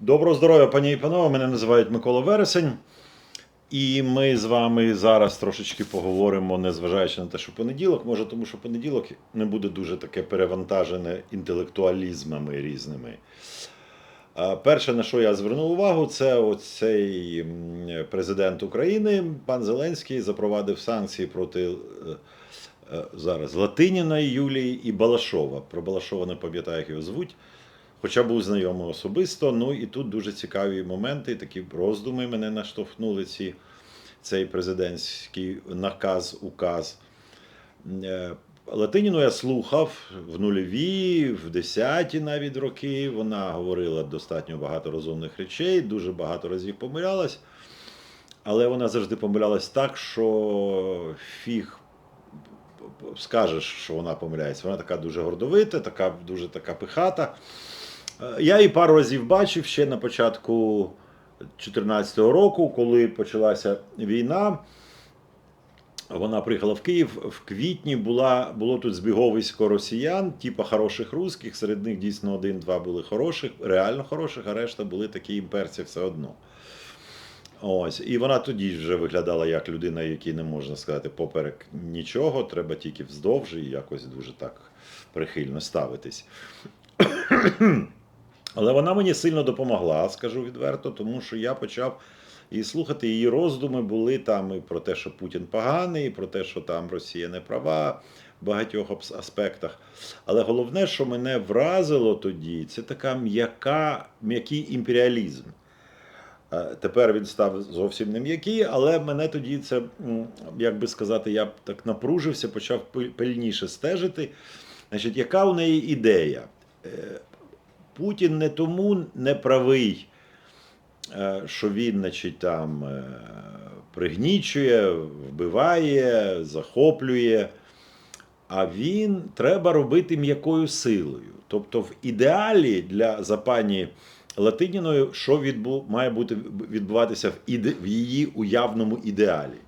Доброго здоров'я, пані і панове. Мене називають Микола Вересень. І ми з вами зараз трошечки поговоримо, незважаючи на те, що понеділок, може, тому що понеділок не буде дуже таке перевантажене інтелектуалізмами різними. Перше, на що я звернув увагу, це оцей президент України, пан Зеленський, запровадив санкції проти е, е, зараз Латиніної Юлії і Балашова. Про Балашова не пам'ятаю, як його звуть. Хоча був знайомий особисто. Ну і тут дуже цікаві моменти, такі роздуми мене наштовхнули ці, цей президентський наказ, указ. Е, Латиніну я слухав в нульові, в десяті навіть роки. Вона говорила достатньо багато розумних речей, дуже багато разів помилялась. Але вона завжди помилялась так, що фіг скажеш, що вона помиляється. Вона така дуже гордовита, така дуже така пихата. Е, Я її пару разів бачив ще на початку 2014 року, коли почалася війна. Вона приїхала в Київ в квітні. Була, було тут збіговисько росіян, типа хороших русських. Серед них дійсно один-два були хороших, реально хороших, а решта були такі імперці все одно. Ось, і вона тоді вже виглядала як людина, якій не можна сказати поперек нічого, треба тільки вздовж і якось дуже так прихильно ставитись. Але вона мені сильно допомогла, скажу відверто, тому що я почав і слухати її роздуми були там і про те, що Путін поганий, і про те, що там Росія не права в багатьох аспектах. Але головне, що мене вразило тоді, це така м'яка, м'який імперіалізм. Е, Тепер він став зовсім не м'який, але мене тоді це, як би сказати, я так напружився, почав пильніше стежити. Значить, яка у неї ідея? Путін не тому не правий, е, що він, значить, там е, пригнічує, вбиває, захоплює. А він треба робити м'якою силою. Тобто, в ідеалі для за пані Латиніною, що відбу, має бути відбуватися в, іде, в її уявному ідеалі.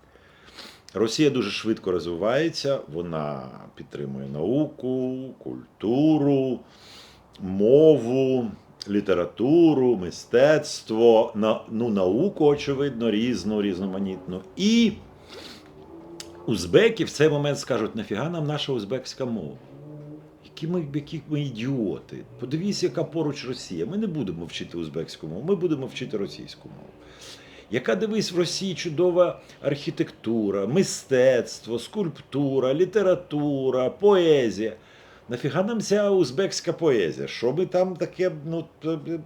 Росія дуже швидко розвивається, вона підтримує науку, культуру, мову, літературу, мистецтво, на, ну, науку, очевидно, різну, різноманітну. І узбеки в цей момент скажуть, нафіга нам наша узбекська мова? Які ми, які ми ідіоти. Подивіться, яка поруч Росія. Ми не будемо вчити узбекську мову, ми будемо вчити російську мову. Яка дивись в Росії чудова архітектура, мистецтво, скульптура, література, поезія. Нафіга нам ця узбекська поезія? Що ми там таке, ну, в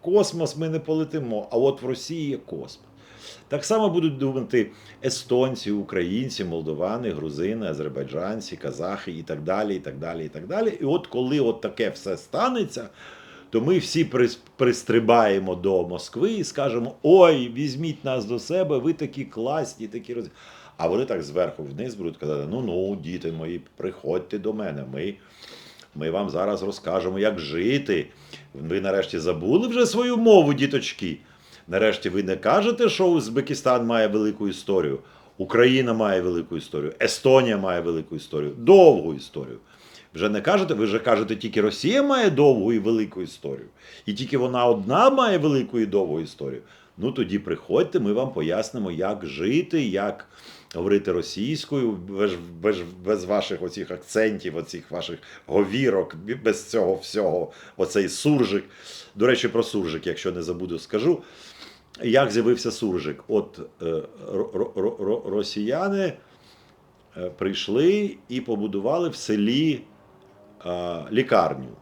космос ми не полетимо, а от в Росії є космос. Так само будуть думати естонці, українці, молдовани, грузини, азербайджанці, казахи і так далі. І так далі, і так далі. І от коли от таке все станеться, то ми всі пристрибаємо до Москви і скажемо: ой, візьміть нас до себе, ви такі класні, такі роз... А вони так зверху вниз будуть казати: ну ну, діти мої, приходьте до мене. Ми, ми вам зараз розкажемо, як жити. Ви нарешті забули вже свою мову, діточки. Нарешті ви не кажете, що Узбекистан має велику історію, Україна має велику історію, Естонія має велику історію, довгу історію. Вже не кажете, ви вже кажете, тільки Росія має довгу і велику історію, і тільки вона одна має велику і довгу історію. Ну тоді приходьте, ми вам пояснимо, як жити, як говорити російською, без, без, без ваших оцих акцентів, оцих ваших говірок, без цього всього, оцей суржик. До речі, про суржик, якщо не забуду, скажу. Як з'явився суржик? От е, ро- ро- ро- ро- росіяни е, прийшли і побудували в селі е, лікарню.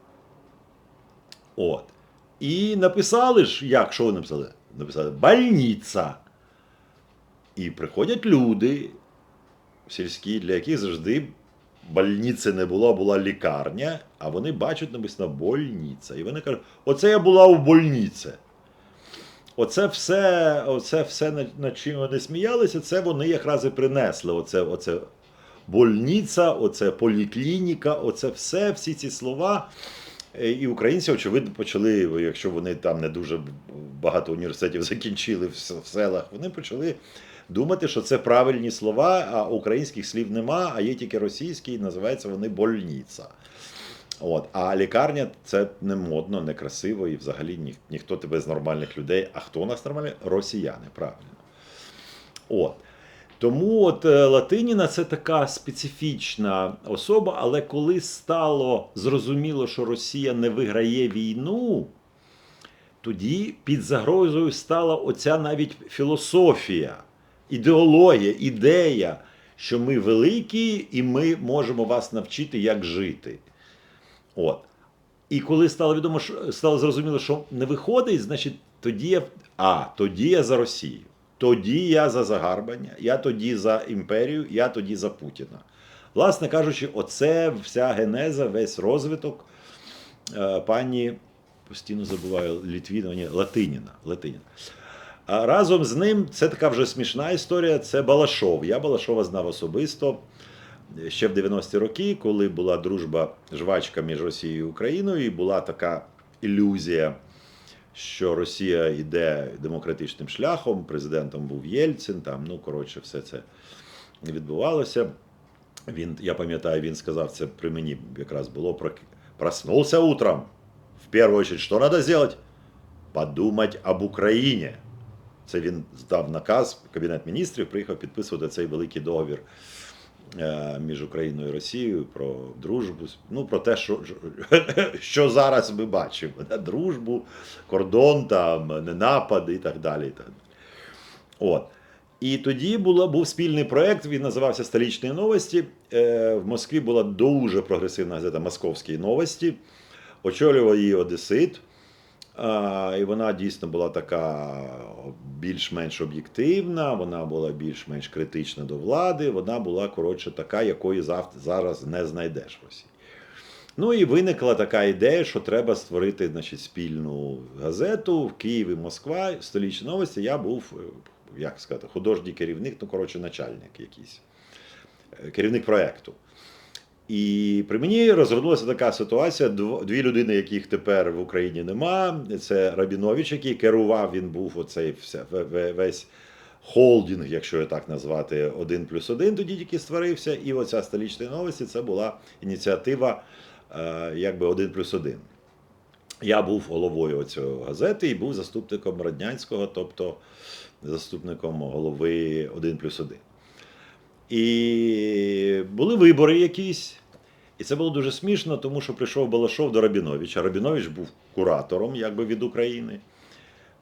От. І написали ж, як що вони написали? Написали больниця. І приходять люди сільські, для яких завжди больниці не було, була лікарня, а вони бачать написано больниця. І вони кажуть, оце я була у больниці. Оце все, оце все, над чим вони сміялися, це вони якраз і принесли. Оце, оце больниця, оце поліклініка, оце все, всі ці слова. Е, І українці, очевидно, почали, якщо вони там не дуже багато університетів закінчили в селах, вони почали думати, що це правильні слова, а українських слів нема, а є тільки російські, і називаються вони больниця. От. А лікарня це не модно, не красиво і взагалі ні, ніхто тебе з нормальних людей. А хто у нас нормальні? Росіяни, правильно. От. Тому от е, Латиніна це така специфічна особа, але коли стало зрозуміло, що Росія не виграє війну, тоді під загрозою стала оця навіть філософія, ідеологія, ідея, що ми великі і ми можемо вас навчити, як жити. От. І коли стало відомо, стало зрозуміло, що не виходить, значить, тоді я, а, тоді я за Росію. Тоді я за загарбання, я тоді за імперію, я тоді за Путіна. Власне кажучи, оце вся генеза, весь розвиток е, пані, постійно забуваю, Літвіна, ні, Латиніна. Латиніна. А разом з ним це така вже смішна історія. Це Балашов. Я Балашова знав особисто ще в 90-ті роки, коли була дружба жвачка між Росією і Україною, і була така ілюзія, що Росія йде демократичним шляхом. Президентом був Єльцин. Там, ну коротше, все це відбувалося. Він, я пам'ятаю, він сказав це при мені якраз було про проснувся утром. В першу чергу, що треба зробити? Подумати об Україні. Це він здав наказ, Кабінет міністрів приїхав підписувати цей великий договір між Україною і Росією про дружбу. Ну, про те, що, що зараз ми бачимо: да? дружбу, кордон, там, ненапад і так далі. І так далі. От. І тоді було, був спільний проєкт, він називався Столічні новості. Е, В Москві була дуже прогресивна газета Московські новості. Очолював її Одесит. І вона дійсно була така більш-менш об'єктивна, вона була більш-менш критична до влади, вона була, коротше, така, якої завтра, зараз не знайдеш в Росії. Ну і виникла така ідея, що треба створити значить, спільну газету в Києві, Москва, столічні новості. Я був, е, як сказати, художній керівник, ну, коротше, начальник якийсь, е, керівник проєкту. І при мені розгорнулася така ситуація: дві людини, яких тепер в Україні нема. Це Рабінович, який керував, він був оцей ве- весь холдинг, якщо його так назвати, один плюс один тоді тільки створився. І оця столічні новості це була ініціатива е, якби один плюс один. Я був головою цієї газети і був заступником Раднянського, тобто заступником голови 1 плюс 1. І були вибори якісь. І це було дуже смішно, тому що прийшов Балашов до Рабіновича. Рабінович був куратором якби, від України.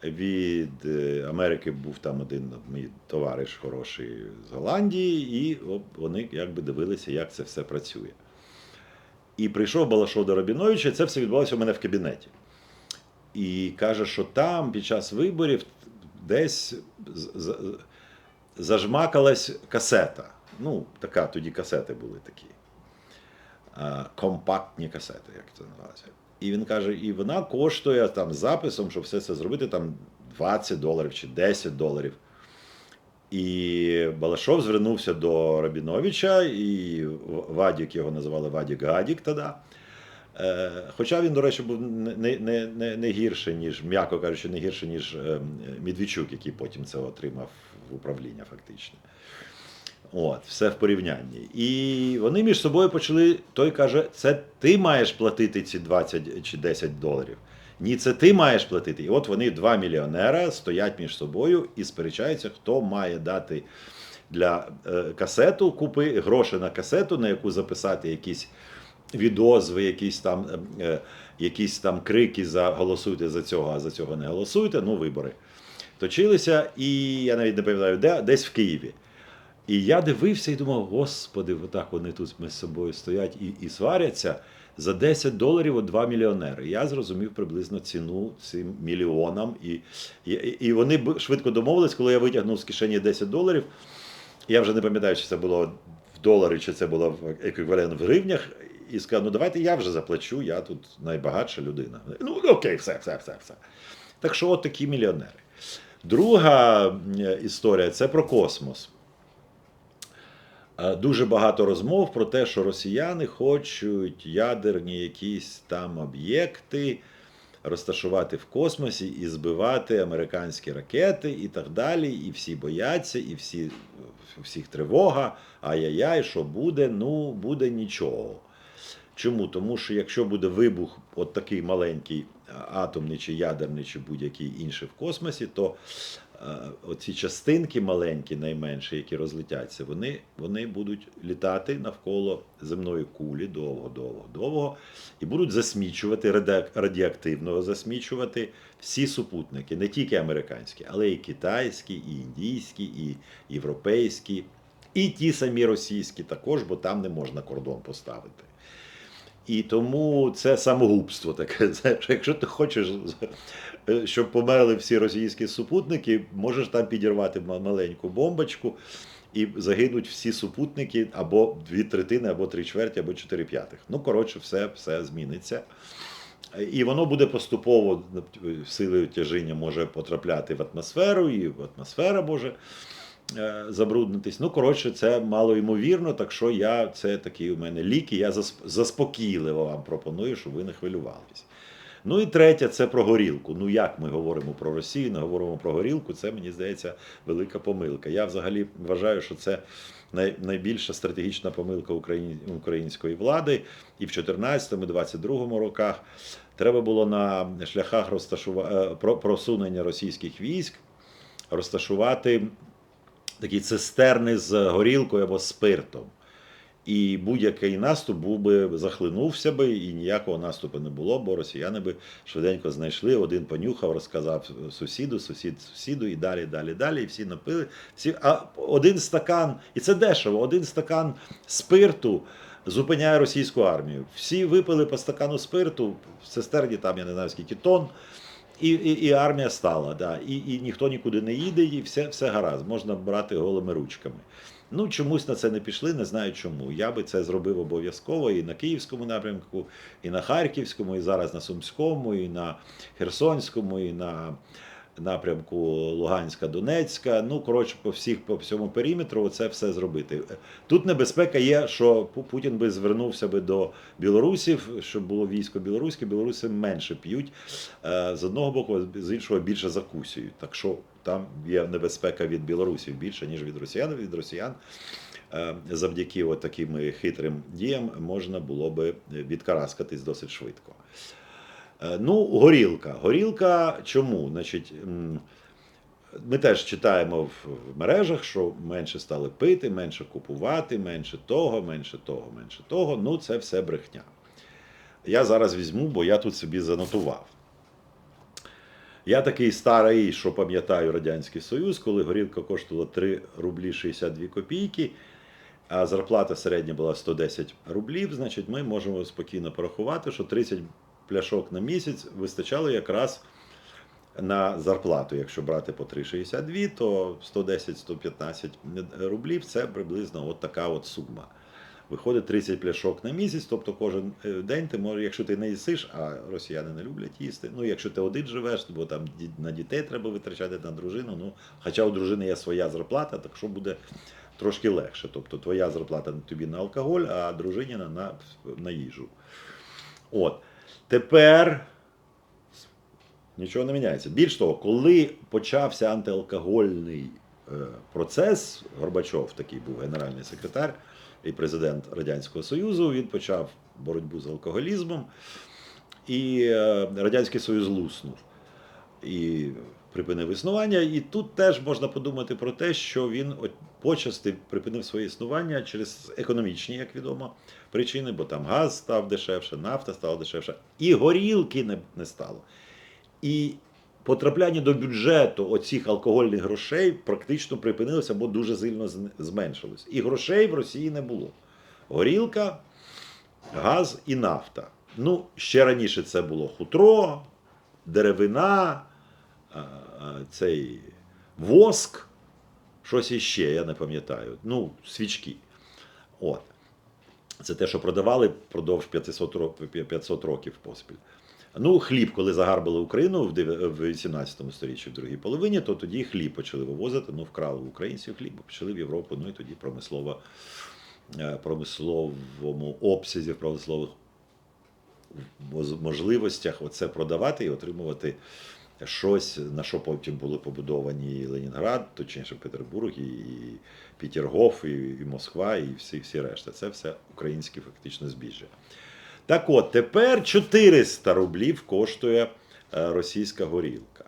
Від е, Америки був там один мій товариш хороший з Голландії, і вони якби дивилися, як це все працює. І прийшов Балашов до Рабіновича, і це все відбувалося у мене в кабінеті. І каже, що там під час виборів десь зажмакалась касета. Ну, така тоді касети були такі. Компактні касети, як це називається. І він каже, і вона коштує там записом, щоб все це зробити, там 20 доларів чи 10 доларів. І Балашов звернувся до Рабіновича, і Вадік його називали Вадік Гадік тоді. Е, Хоча він, до речі, був не, не, не, не гірше, ніж, м'яко кажучи, не гірше, ніж е, Медведчук, який потім це отримав в управління, фактично. От, все в порівнянні. І вони між собою почали. Той каже, це ти маєш платити ці 20 чи 10 доларів. Ні, це ти маєш платити. І от вони, два мільйонера, стоять між собою і сперечаються, хто має дати для е, касету, купи гроші на касету, на яку записати якісь відозви, якісь там, е, е, якісь там крики за голосуйте за цього, а за цього не голосуйте. Ну, вибори точилися, і я навіть не пам'ятаю, де десь в Києві. І я дивився і думав, господи, отак вони тут між собою стоять і, і сваряться. За 10 доларів от 2 мільйонери. Я зрозумів приблизно ціну цим мільйонам. І, і, і вони швидко домовились, коли я витягнув з кишені 10 доларів. Я вже не пам'ятаю, чи це було в доларі, чи це було в еквівалент в гривнях. І сказав, ну давайте я вже заплачу, я тут найбагатша людина. Ну, окей, все, все, все, все. Так що от такі мільйонери. Друга історія це про космос. Е, Дуже багато розмов про те, що росіяни хочуть ядерні якісь там об'єкти розташувати в космосі і збивати американські ракети і так далі. І всі бояться, і всі, всіх тривога. Ай-яй-яй, що буде? Ну, буде нічого. Чому? Тому що якщо буде вибух, от такий маленький атомний чи ядерний, чи будь-який інший в космосі, то е, оці частинки маленькі, найменші, які розлетяться, вони, вони будуть літати навколо земної кулі довго, довго, довго, і будуть засмічувати радіоактивно засмічувати всі супутники, не тільки американські, але і китайські, і індійські, і європейські, і ті самі російські також, бо там не можна кордон поставити. І тому це самогубство таке. Знаєш, якщо ти хочеш, е, щоб померли всі російські супутники, можеш там підірвати маленьку бомбочку, і загинуть всі супутники або дві третини, або три чверті, або чотири п'ятих. Ну, коротше, все, все зміниться. І воно буде поступово силою тяжіння може потрапляти в атмосферу, і атмосфера може е, забруднитись. Ну, коротше, це мало ймовірно, так що я це такий у мене лік, і я засп- заспокійливо вам пропоную, щоб ви не хвилювались. Ну і третє, це про горілку. Ну як ми говоримо про Росію, не говоримо про горілку, це мені здається велика помилка. Я взагалі вважаю, що це найбільша стратегічна помилка української влади. І в 2014-2022 роках треба було на шляхах розташува... е, про- просунення російських військ розташувати такі цистерни з горілкою або спиртом. І будь-який наступ був би захлинувся би, і ніякого наступу не було, бо росіяни би швиденько знайшли, один понюхав, розказав сусіду, сусід сусіду, і далі, далі, далі. І всі напили. Всі, а один стакан, і це дешево, один стакан спирту зупиняє російську армію. Всі випили по стакану спирту, в цистерні там я не знаю скільки тонн. І, і, і армія стала, да. і, і ніхто нікуди не їде, і все, все гаразд, можна брати голими ручками. Ну, чомусь на це не пішли, не знаю чому. Я би це зробив обов'язково і на Київському напрямку, і на Харківському, і зараз на Сумському, і на Херсонському, і на напрямку Луганська, Донецька. Ну, коротше, по всіх, по всьому периметру це все зробити. Тут небезпека є, що Путін би звернувся би до білорусів, щоб було військо білоруське. Білоруси менше п'ють е, з одного боку, з іншого більше закусюють. Так що там є небезпека від білорусів більше, ніж від росіян. Від росіян е, завдяки от таким хитрим діям можна було би відкараскатись досить швидко. Е, Ну, горілка. Горілка чому? Значить, ми теж читаємо в в мережах, що менше стали пити, менше купувати, менше того, менше того, менше того. Ну, це все брехня. Я зараз візьму, бо я тут собі занотував. Я такий старий, що пам'ятаю Радянський Союз, коли горілка коштувала 3 рублі 62 копійки, а зарплата середня була 110 рублів, значить, ми можемо спокійно порахувати, що 30 пляшок на місяць вистачало якраз на зарплату. Якщо брати по 3,62, то 110-115 рублів це приблизно от така от сума. Виходить 30 пляшок на місяць, тобто кожен е, день ти можеш, якщо ти не їсиш, а росіяни не люблять їсти. Ну, якщо ти один живеш, бо там на дітей треба витрачати на дружину. Ну, хоча у дружини є своя зарплата, так що буде трошки легше. Тобто твоя зарплата тобі на алкоголь, а дружиніна на, на їжу. От. Тепер нічого не міняється. Більш того, коли почався антиалкогольний е, процес, Горбачов такий був генеральний секретар і президент Радянського Союзу, він почав боротьбу з алкоголізмом, і е, Радянський Союз луснув. І припинив існування. І тут теж можна подумати про те, що він почасти припинив своє існування через економічні, як відомо, причини, бо там газ став дешевше, нафта стала дешевше, і горілки не, не стало. І потрапляння до бюджету оцих алкогольних грошей практично припинилося або дуже сильно зменшилось. І грошей в Росії не було. Горілка, газ і нафта. Ну, ще раніше це було хутро, деревина, цей воск, щось іще, я не пам'ятаю. Ну, свічки. От. Це те, що продавали впродовж 500 років, 500 років поспіль. Ну, хліб, коли загарбали Україну в дев- 18 сторіччі, в другій половині, то тоді хліб почали вивозити, ну, вкрали у українців хліб, почали в Європу, ну і тоді промислово, е, промисловому обсязі, в промислових можливостях оце продавати і отримувати щось, на що потім були побудовані і Ленінград, точніше Петербург, і, Пітергоф, і, і Москва, і всі, всі решта. Це все українське фактично збіжжя. Так от, тепер 400 рублів коштує е, російська горілка.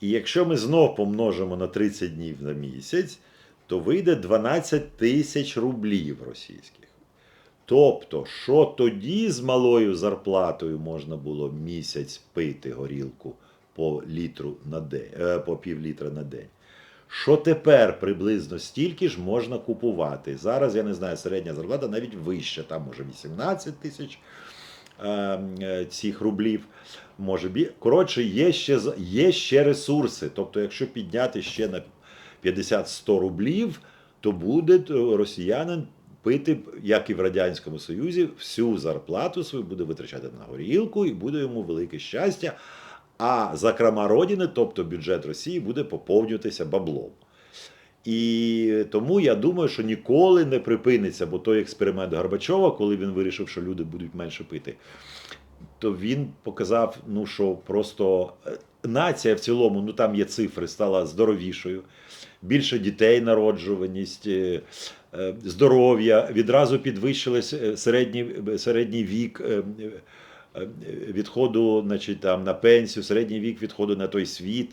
І якщо ми знов помножимо на 30 днів на місяць, то вийде 12 тисяч рублів російських. Тобто, що тоді з малою зарплатою можна було місяць пити горілку по літру на день, е, по пів літра на день. Що тепер приблизно стільки ж можна купувати? Зараз я не знаю, середня зарплата навіть вища, там може 18 тисяч е, е, цих рублів. Може. Коротше, є ще, є ще ресурси. Тобто, якщо підняти ще на 50-100 рублів, то буде росіянин пити, як і в Радянському Союзі, всю зарплату свою буде витрачати на горілку і буде йому велике щастя. А закрома родини, тобто бюджет Росії, буде поповнюватися баблом. І тому я думаю, що ніколи не припиниться, бо той експеримент Горбачова, коли він вирішив, що люди будуть менше пити, то він показав, ну що просто е, нація в цілому, ну там є цифри, стала здоровішою, більше дітей народжуваність, е, е, здоров'я, відразу підвищилось середній, середній вік. Е, Відходу значить, там, на пенсію, середній вік відходу на той світ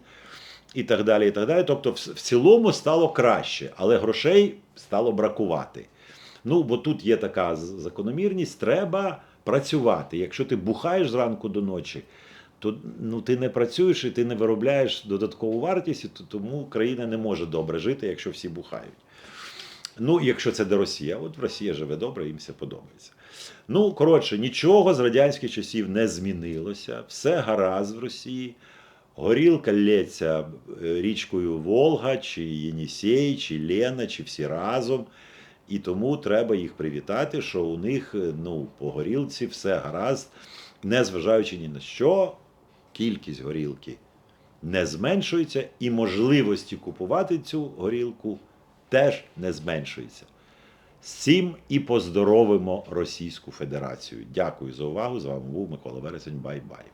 і так далі. і так далі. Тобто, в, цілому стало краще, але грошей стало бракувати. Ну, бо тут є така закономірність, треба працювати. Якщо ти бухаєш зранку до ночі, то ну, ти не працюєш і ти не виробляєш додаткову вартість, і то- тому країна не може добре жити, якщо всі бухають. Ну, якщо це де Росія, от Росія живе добре, їм все подобається. Ну, коротше, нічого з радянських часів не змінилося, все гаразд в Росії. Горілка лється е, річкою Волга, чи Єнісей, чи Лена, чи всі разом. І тому треба їх привітати, що у них е, ну, по горілці все гаразд, незважаючи ні на що, кількість горілки не зменшується, і можливості купувати цю горілку теж не зменшується. Цим і поздоровимо Російську Федерацію. Дякую за увагу. З вами був Микола Вересень. Бай-бай.